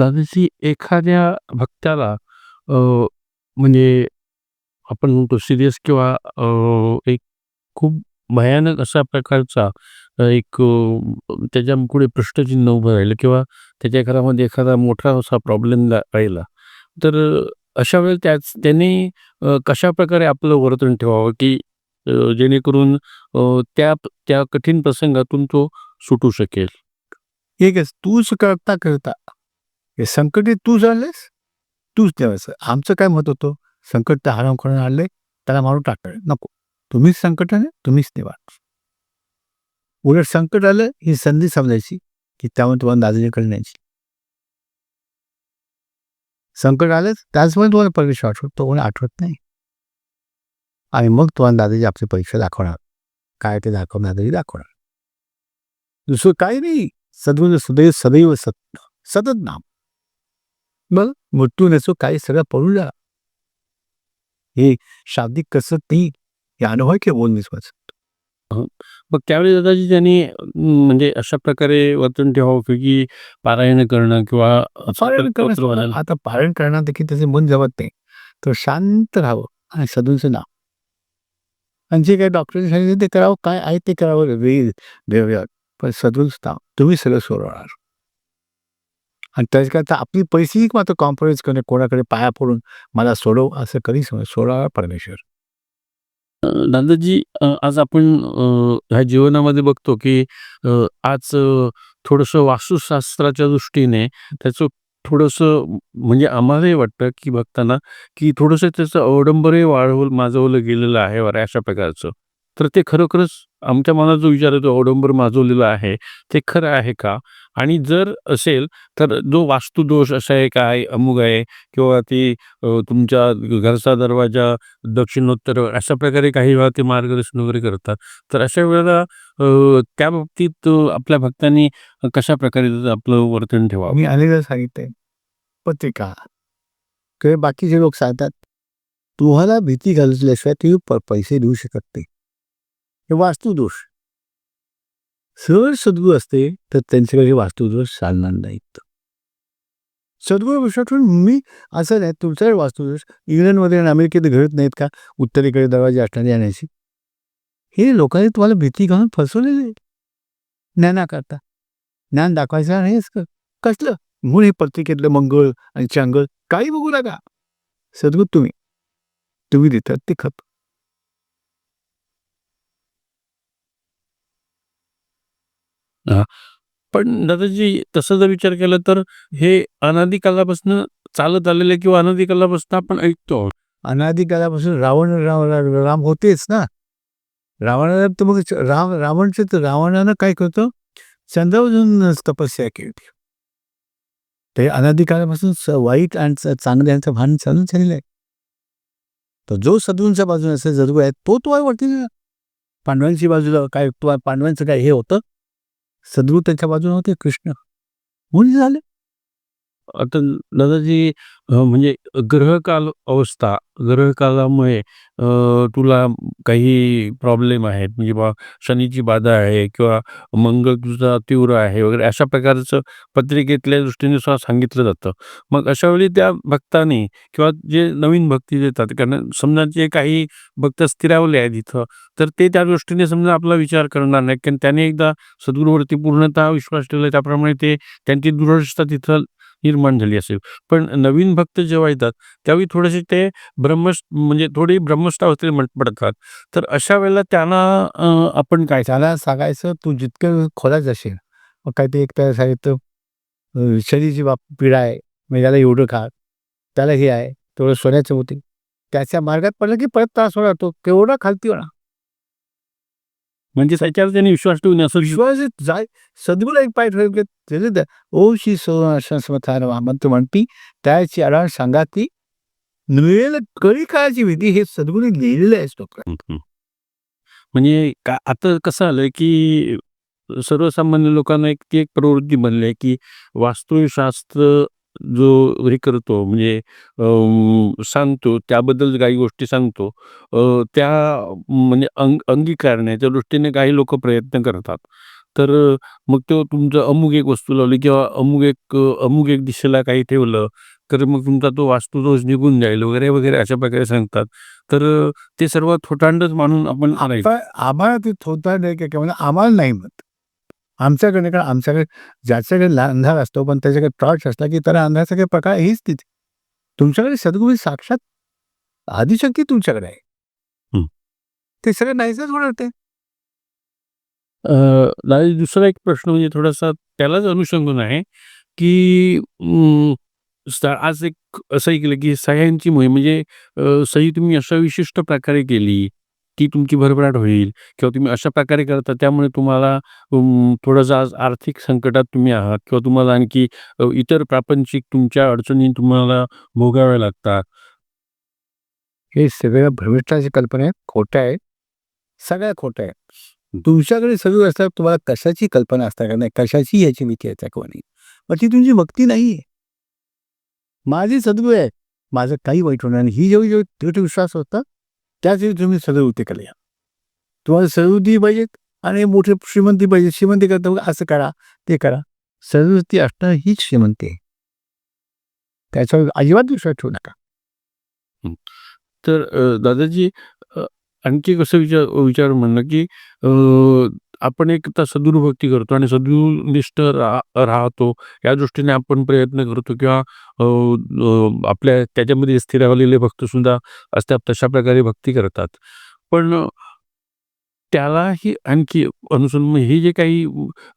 दादाजी एखाद्या भक्ताला अ, म्हणजे आपण म्हणतो सिरियस किंवा अ, एक खूप भयानक अशा प्रकारचा अ, एक अ, त्याच्यापुढे प्रश्नचिन्ह उभं राहिलं किंवा त्याच्या घरामध्ये एखादा मोठा असा प्रॉब्लेम राहिला. तर अशा वेळेला त्याच त्याने अ, कशाप्रकारे आपलं वर्तन ठेवावं की अ, जेणेकरून अ, त्या त्या कठीण प्रसंगातून तो सुटू शकेल? एकच, आहे तूच करता करता हे संकट हे तूच आणलेस तूच द्यावायचं आमचं काय मत होतं? संकट तर हराम करून आणलंय त्याला मारून टाकलं नको. तुम्हीच संकट आले तुम्हीच निवार. उलट संकट आलं ही संधी समजायची की त्यामुळे तुम्हाला दादाजीकडे न्यायची संकट आलंच त्याचमुळे तुम्हाला परीक्षा आठवत तो कोणी आठवत नाही. आणि मग तुम्हाला दादाजी आपली परीक्षा दाखवणार. काय ते दाखवणार दादाजी दाखवणार. दुसरं काही नाही. सद्गुण सदैव सदैव सत्य सतत नाम. मग मृत्यू नसो काही सगळं पडून जा हे शाब्दिक नाही हे अनुभव की बोल विश्वास मग त्यावेळी दादाजी त्यांनी म्हणजे अशा प्रकारे वर्तन ठेवावं की पारायण करणं किंवा पारायण करणं. आता पारायण करणार देखील त्याचे मन जमत नाही. तर शांत राहावं आणि सदूंचं नाव. आणि जे काही डॉक्टरने सांगितलं ते करावं काय आहे ते करावं वेळ व्यवहार पण सदूंच नाव. तुम्ही सगळं सोडवणार. आणि त्याच्याकरता आपली पैसेही मात्र कॉम्प्रोमाइज करणे कोणाकडे पाया पडून मला सोडव असं कधी समज सोडावा परमेश्वर. नंदाजी दादाजी आज आपण ह्या जीवनामध्ये बघतो की आज थोडंसं वास्तुशास्त्राच्या दृष्टीने त्याचं थोडंसं म्हणजे आम्हालाही वाटतं की बघताना की थोडंसं त्याचं अवडंबरही वाढवलं माजवलं गेलेलं आहे बरं अशा प्रकारचं. तर ते खरोखरच आमच्या मनात जो विचार आहे तो अवडंबर माजवलेला आहे. ते खरं आहे का? आणि जर असेल तर जो वास्तुदोष असा आहे काय अमुक आहे किंवा ती तुमच्या घरचा दरवाजा दक्षिणोत्तर अशा प्रकारे काही वेळा ते मार्गदर्शन वगैरे करतात. तर अशा वेळेला त्या बाबतीत आपल्या भक्तांनी कशा प्रकारे आपलं वर्तन ठेवा मी अनेकदा सांगितलंय. पत्रिका. किंवा बाकीचे लोक सांगतात तुम्हाला भीती घालल्याशिवाय तुम्ही प- पैसे देऊ शकत नाही. हे वास्तुदोष. सहज सद्गुरू असते तर त्यांच्याकडे वास्तुदोष चालणार नाहीत. सद्गुरू विश्वासून मी असं नाही तुमचा वास्तुदोष. इंग्लंडमध्ये आणि अमेरिकेत घडत नाहीत का? उत्तरेकडे दरवाजे असणारे येण्याची. हे लोकांनी तुम्हाला भीती घालून फसवलेले आहे. ज्ञानाकरता ज्ञान दाखवायचं नाहीच का कसलं? म्हणून हे पत्रिकेतलं मंगळ आणि चांगळ काही बघू नका. सद्गुरू तुम्ही. तुम्ही देतात ते खप पण दादाजी तसं जर विचार केला तर हे अनादी कालापासून चालत आलेलं किंवा अनादी कालापासून आपण ऐकतो अनादिकालापासून रावण राम राम राम होतेच ना. रावणाला तर मग च- राम रावणचं तर रावणानं काय करतो? चंद्रावरून तपस्या केली. ते अनादिकालापासून स- वाईट आणि च- भान चालून झालेलं आहे. तर जो सद्गुरूंच्या बाजूने असेल सद्गुरू आहे तो तो वरती. ना पांडवांची बाजूला काय तो पांडवांचं काय हे होतं? सद्गुरू त्यांच्या बाजूने होते कृष्ण. मुली झाले. आता दादाजी अ, म्हणजे ग्रहकाल अवस्था ग्रहकालामुळे अ, तुला काही प्रॉब्लेम आहेत? म्हणजे बा शनीची बाधा आहे किंवा मंगळ तुझा तीव्र आहे वगैरे अशा प्रकारचं पत्रिकेतल्या दृष्टीने सुद्धा सांगितलं जातं. मग अशा वेळी त्या भक्ताने किंवा जे नवीन भक्ती देतात कारण समजा जे काही भक्त स्थिरावले आहेत इथं तर ते त्या दृष्टीने समजा आपला विचार करणार नाही कारण त्याने एकदा सद्गुरूवरती पूर्णतः विश्वास ठेवला त्याप्रमाणे ते त्यांची दृढ तिथं निर्माण झाली असेल. पण नवीन भक्त जेव्हा येतात त्यावेळी थोडेसे ते ब्रह्म म्हणजे थोडी ब्रह्मस्थावस्थेत म्हण- पडतात. तर अशा वेळेला त्यांना आपण काय त्याला सांगायचं तू जितकं खोलात जाशील मग काय ते एक त्याला सांगितलं अं, शरीराची पीडा आहे मग त्याला एवढं खा त्याला हे आहे तेवढं सोन्याचं होते. त्याच्या मार्गात पडलं की परत त्रास होणार तो केवढा खालती होणार. म्हणजे त्याच्यावर त्यांनी विश्वास ठेवून असं विश्वास जाय. सद्गुरू एक पाय ठेवले ओ श्री समर्थान म्हणतो म्हणती त्याची आराम सांगा ती मिळेल कळी काळाची विधी हे सद्गुरू लिहिलेलं आहे हं. म्हणजे का आता कसं आलंय की सर्वसामान्य लोकांना एक ती एक प्रवृत्ती बनली आहे, की वास्तुशास्त्र जो हे करतो म्हणजे अ, सांगतो त्याबद्दल काही गोष्टी सांगतो अ, त्या म्हणजे अंग अंगीकारण्याच्या दृष्टीने काही लोकं प्रयत्न करतात. तर अ, मग तो तुमचं अमुक एक वस्तू लावली किंवा अमुक एक अ, अमुक एक दिशेला काही ठेवलं, तर मग तुमचा तो वास्तुदोष निघून जाईल वगैरे, वगैरे अशा प्रकारे सांगतात. तर अ, ते सर्व थोतांडच मानून आपण. पण आम्हाला ते थोतांड आहे की म्हणजे आम्हाला नाही म्हणत. आमच्याकडे कारण आमच्याकडे ज्याच्याकडे ला अंधार असतो, पण त्याच्याकडे टॉर्च असला, की त्याला अंधाराचा काही प्रकार हीच तिथे. तुमच्याकडे सद्गुरू साक्षात आदिशक्ती तुमच्याकडे आहे. हं. ते सगळं नाहीसच होणार ते. अ, दादाजी दुसरा एक प्रश्न म्हणजे थोडासा त्यालाच अनुषंगून आहे, की अं, स आज एक असं ऐकलं, की सह्यांची मोहीम म्हणजे अ, सही तुम्ही अशा विशिष्ट प्रकारे केली, की तुमची भरभराट होईल किंवा तुम्ही अशा प्रकारे करता त्यामुळे तुम्हाला अं, थोडंसं आज आर्थिक संकटात तुम्ही आहात किंवा तुम्हाला आणखी अ, इतर प्रापंचिक तुमच्या अडचणी तुम्हाला भोगाव्या लागतात. हे सगळ्या भ्रष्टाची कल्पना आहे, खोटं आहे. सगळ्या खोटं आहे. तुमच्याकडे सगळं असल्यावर तुम्हाला कशाची कल्पना असणार का नाही, कशाची याची भीती आहे किंवा नाही. मग ती तुमची भक्ती नाहीये. माझी सद्गुरू आहे. माझं काही वाईट होणार नाही. ही जेवढी दृढ विश्वास होता, त्याच वेळी तुम्ही सदवृत्ती केलं या. तुम्हाला सदवृत्ती पाहिजेत आणि मोठे श्रीमंती पाहिजे. श्रीमंती करता असं करा, ते करा. सदवृत्ती असणं हीच श्रीमंती आहे. त्याच्यावर अजिबात विश्वास ठेवू नका. तर दादाजी आणखी कसं विचार विचार म्हणलं, की आपण एक तर सद्गुरू भक्ती करतो आणि सद्गुरुनिष्ठ रा राहतो. या दृष्टीने आपण प्रयत्न करतो किंवा अ, अ, आपल्या त्याच्यामध्ये स्थिरावलेले भक्तसुद्धा असतात तशा प्रकारे भक्ती करतात. पण त्यालाही आणखी अनुसरून हे जे काही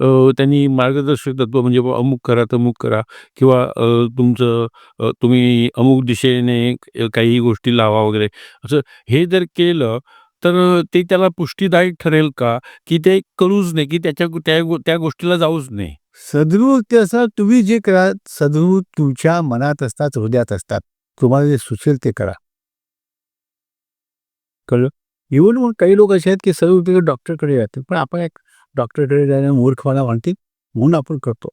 अ, त्यांनी मार्गदर्शक तत्व म्हणजे बुवा अमुक करा, तमुक करा किंवा अ, तुमचं अ, तुम्ही अमुक दिशेने काही गोष्टी लावा वगैरे असं हे जर केलं, तर ते त्याला पुष्टीदायक ठरेल का? की ते करूच नाही की त्याच्या त्या त्या गोष्टीला जाऊच नये? सद्गुरू ते तुम्ही जे करा, सद्गुरू तुमच्या मनात असतात, हृदयात असतात. तुम्हाला जे सुचेल ते करा. कळलं? इव्हन मग काही लोक असे आहेत, की सर्व ते डॉक्टरकडे जातात. पण आपण एक डॉक्टरकडे जाणं मूर्खपणा वाटते म्हणून आपण करतो.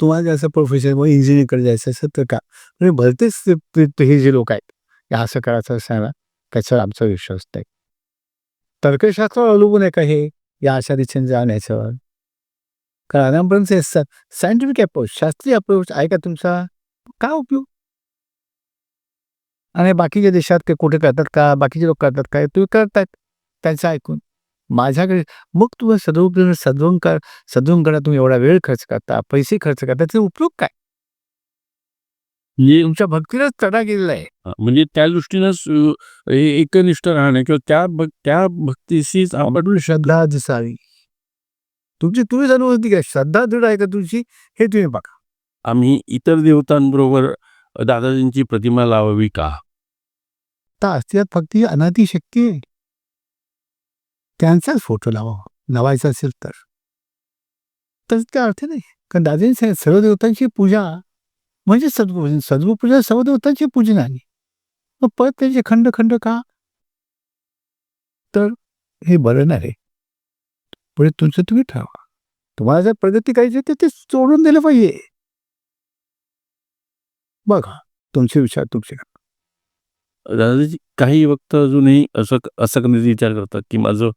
तुम्हाला जर असं प्रोफेशन मग इंजिनिअरकडे जायचं असेल तर का? म्हणजे भलतेच ते ते हे जे लोक आहेत, की असं करायचं असं त्याच्यावर आमचा विश्वास नाही. तर्कशास्त्रावर अवलंबून आहे का हे? या अशा दिशेने जाणं याच्यावर? कारण सायंटिफिक अप्रोच, शास्त्रीय अप्रोच आहे का तुमचा? काय उपयोग? आणि बाकीच्या देशात ते कुठे करतात का? बाकीचे लोक करतात काय? तुम्ही करतायत त्यांचं ऐकून. माझ्याकडे मग तुम्ही सद्गुरू सद्गुरूंकडे सद्गुरूंकडे तुम्ही एवढा वेळ खर्च करता, पैसे खर्च करता, त्याचा उपयोग काय? म्हणजे तुमच्या भक्तीलाच तडा गेलेला आहे. म्हणजे त्या ए एकनिष्ठ राहणं किंवा त्या भक त्या भक्तीशीच आपण श्रद्धा दिसावी. तुमची तुम्हीच अनुभूती घ्या. श्रद्धा दृढ आहे का तुमची? हे तुम्ही बघा. आम्ही इतर देवतांबरोबर दादाजींची प्रतिमा लावावी का? आता अस्तित्वात फक्त ही अनादी शक्ती आहे. त्यांचाच फोटो लावावा. लावायचा असेल तर. तर काय अर्थ नाही. कारण सांगितलं सर्व देवतांची पूजा म्हणजे सद्गुरू सद्गुरू पूजा सर्व देवतांची पूजन आहे. मग परत त्यांचे खंड खंड का? तर हे बरं नाही. पुढे तुमचं तुम्ही ठरवा. तुम्हाला जर प्रगती करायची तर ते सोडून दिलं पाहिजे. बघा, तुमचे विचार तुमचे. दादाजी काही वक्त अजूनही असं असं करण्याचा विचार करतात, की माझं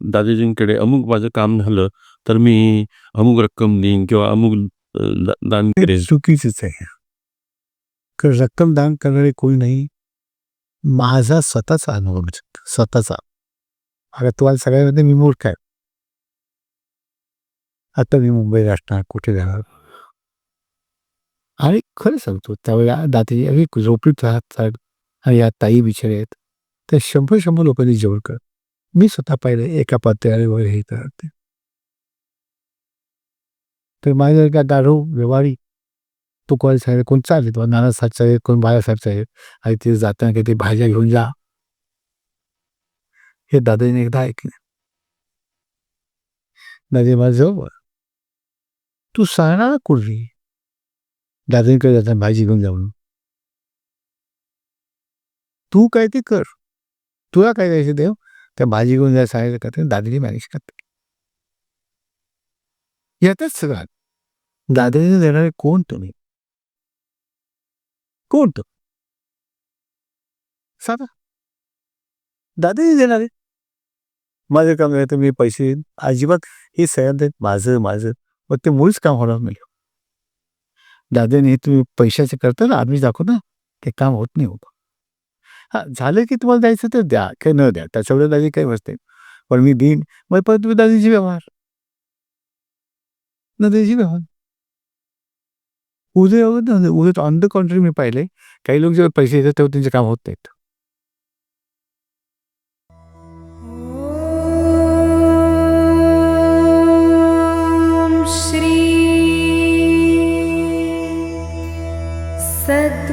दादाजींकडे अमुक माझं काम झालं, तर मी अमुक रक्कम देईन किंवा अमुक दान. चुकीचंच आहे. रक्कम दान करणारे कोणी नाही. माझा स्वतःचा अनुभव स्वतःचा. आता तुम्हाला सगळ्यामध्ये मी मूर्ख आहे. आता मी मुंबईला असणार, कुठे जाणार? आणि खरं सांगतो त्यावेळेला दादाजी अगदी झोपडीत राहत आणि या ताई बिचारे आहेत. त्या शंभर शंभर लोकांनी जेवण करत. मी स्वतः पाहिलं एका पातळीवर वगैरे हे करते. तर माझ्या का गाढव व्यवहारी तो कोण साहेब कोण चालले तो नानासाहेब साहेब कोण बाळासाहेब आहे आणि ते जाताना काही ते भाज्या घेऊन जा. हे दादाजीने एकदा ऐकलं. दादी माझं हो, हो. तू सांगणार कुठली? दादाजीकडे जाताना भाजी घेऊन जाऊन. तू काय ते कर. तुला काय द्यायचं देव? त्या भाजी घेऊन जायला सांगायचं का ते दादाजी मॅनेज करते यातच सगळं दादाजीने देणारे कोण तुम्ही कोण सांगा. सांगा देणार आहे. माझं काम आहे तर मी पैसे देईन अजिबात हे सगळ्यात आहेत माझं माझं. मग ते मुळीच काम होणार नाही. दादाने हे तुम्ही पैशाचे करता ना आम्ही दाखवू ना. ते काम होत नाही होत हा झालं की तुम्हाला द्यायचं तर द्या. काही न द्या. त्याच्यावर दादी काही बसते पण मी देईन. मग परत तुम्ही दादीची व्यवहार. न द्यायची व्यवहार. उद्या उद्या ऑन द कॉन्ट्री मी पाहिले. काही लोक जेव्हा पैसे येतात तेव्हा त्यांचे काम होत नाहीत. श्री सद्